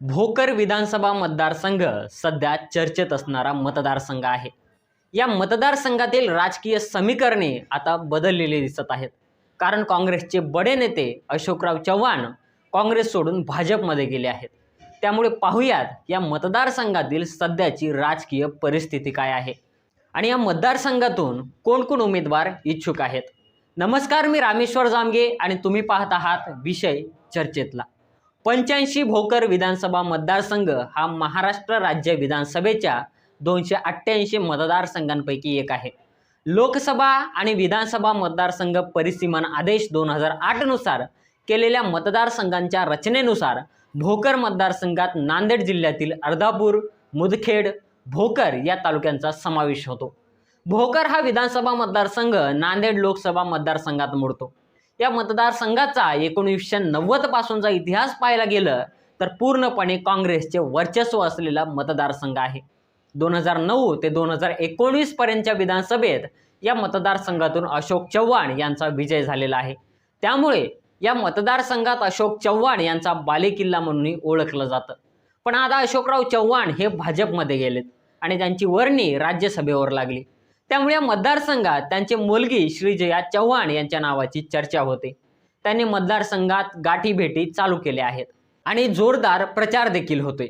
भोकर विधानसभा मतदारसंघ सध्या चर्चेत असणारा मतदारसंघ आहे. या मतदारसंघातील राजकीय समीकरणे आता बदललेली दिसत आहेत. कारण काँग्रेसचे बडे नेते अशोकराव चव्हाण काँग्रेस सोडून भाजपमध्ये गेले आहेत. त्यामुळे पाहूयात या मतदारसंघातील सध्याची राजकीय परिस्थिती काय आहे आणि या मतदारसंघातून कोण कोण उमेदवार इच्छुक आहेत. नमस्कार मी रामेश्वर जामगे आणि तुम्ही पाहत आहात विषय चर्चेतला. पंच्याऐंशी भोकर विधानसभा मतदारसंघ हा महाराष्ट्र राज्य विधानसभेच्या दोनशे अठ्ठ्याऐंशी मतदारसंघांपैकी एक आहे. लोकसभा आणि विधानसभा मतदारसंघ परिसीमन आदेश दोन हजार आठनुसार केलेल्या मतदारसंघांच्या रचनेनुसार भोकर मतदारसंघात नांदेड जिल्ह्यातील अर्धापूर मुदखेड भोकर या तालुक्यांचा समावेश होतो. भोकर हा विधानसभा मतदारसंघ नांदेड लोकसभा मतदारसंघात मोडतो. या मतदारसंघाचा एकोणीसशे नव्वद पासूनचा इतिहास पाहायला गेलं तर पूर्णपणे काँग्रेसचे वर्चस्व असलेला मतदारसंघ आहे. दोन हजार नऊ ते दोन हजार एकोणीस पर्यंतच्या विधानसभेत या मतदारसंघातून अशोक चव्हाण यांचा विजय झालेला आहे. त्यामुळे या मतदारसंघात अशोक चव्हाण यांचा बालेकिल्ला म्हणूनही ओळखलं जातं. पण आता अशोकराव चव्हाण हे भाजपमध्ये गेलेत आणि त्यांची वर्णी राज्यसभेवर लागली. त्यामुळे या मतदारसंघात त्यांची मुलगी श्रीजया चव्हाण यांच्या नावाची चर्चा होते. त्यांनी मतदारसंघात गाठीभेटी चालू केल्या आहेत आणि जोरदार प्रचार देखील होतोय.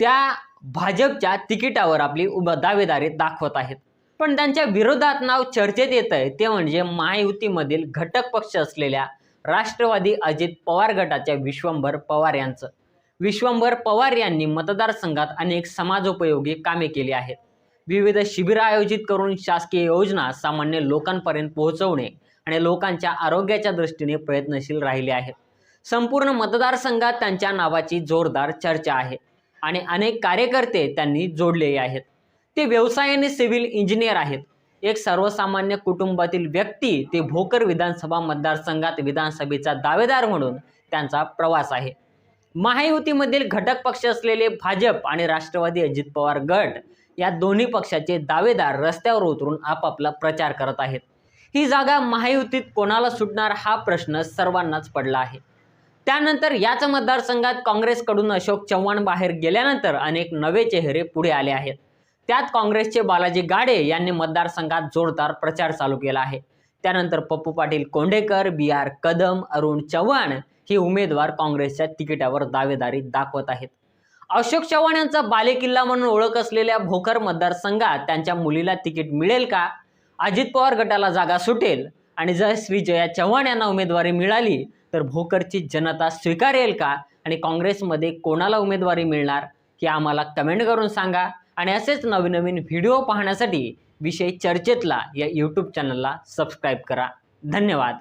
त्या भाजपच्या तिकिटावर आपली उभ दावेदारी दाखवत आहेत. पण त्यांच्या विरोधात नाव चर्चेत येत आहे ते म्हणजे महायुतीमधील घटक पक्ष असलेल्या राष्ट्रवादी अजित पवार गटाच्या विश्वंभर पवार यांचं. विश्वंभर पवार यांनी मतदारसंघात अनेक समाजोपयोगी कामे केली आहेत. विविध शिबिरं आयोजित करून शासकीय योजना सामान्य लोकांपर्यंत पोहोचवणे आणि लोकांच्या आरोग्याच्या दृष्टीने प्रयत्नशील राहिले आहेत. संपूर्ण मतदारसंघात त्यांच्या नावाची जोरदार चर्चा आहे आणि अनेक कार्यकर्ते त्यांनी जोडलेले आहेत. ते व्यवसायाने सिव्हिल इंजिनियर आहेत. एक सर्वसामान्य कुटुंबातील व्यक्ती ते भोकर विधानसभा मतदारसंघात विधानसभेचा दावेदार म्हणून त्यांचा प्रवास आहे. महायुतीमधील घटक पक्ष असलेले भाजप आणि राष्ट्रवादी अजित पवार गट या दोन्ही पक्षाचे दावेदार रस्त्यावर उतरून आपापला प्रचार करत आहेत. ही जागा महायुतीत कोणाला सुटणार हा प्रश्न सर्वांनाच पडला आहे. त्यानंतर याच मतदारसंघात काँग्रेसकडून अशोक चव्हाण बाहेर गेल्यानंतर अनेक नवे चेहरे पुढे आले आहेत. त्यात काँग्रेसचे बालाजी गाडे यांनी मतदारसंघात जोरदार प्रचार चालू केला आहे. त्यानंतर पप्पू पाटील कोंडेकर बी आर कदम अरुण चव्हाण हे उमेदवार काँग्रेसच्या तिकिटावर दावेदारी दाखवत आहेत. अशोक चव्हाण यांचा बालेकिल्ला म्हणून ओळख असलेल्या भोकर मतदारसंघात त्यांच्या मुलीला तिकीट मिळेल का? अजित पवार गटाला जागा सुटेल आणि जर श्री जया चव्हाण यांना उमेदवारी मिळाली तर भोकरची जनता स्वीकारेल का? आणि काँग्रेसमध्ये कोणाला उमेदवारी मिळणार? हे आम्हाला कमेंट करून सांगा. आणि असेच नवीन नवीन व्हिडिओ पाहण्यासाठी विषय चर्चेतला या यूट्यूब चॅनलला सबस्क्राईब करा. धन्यवाद.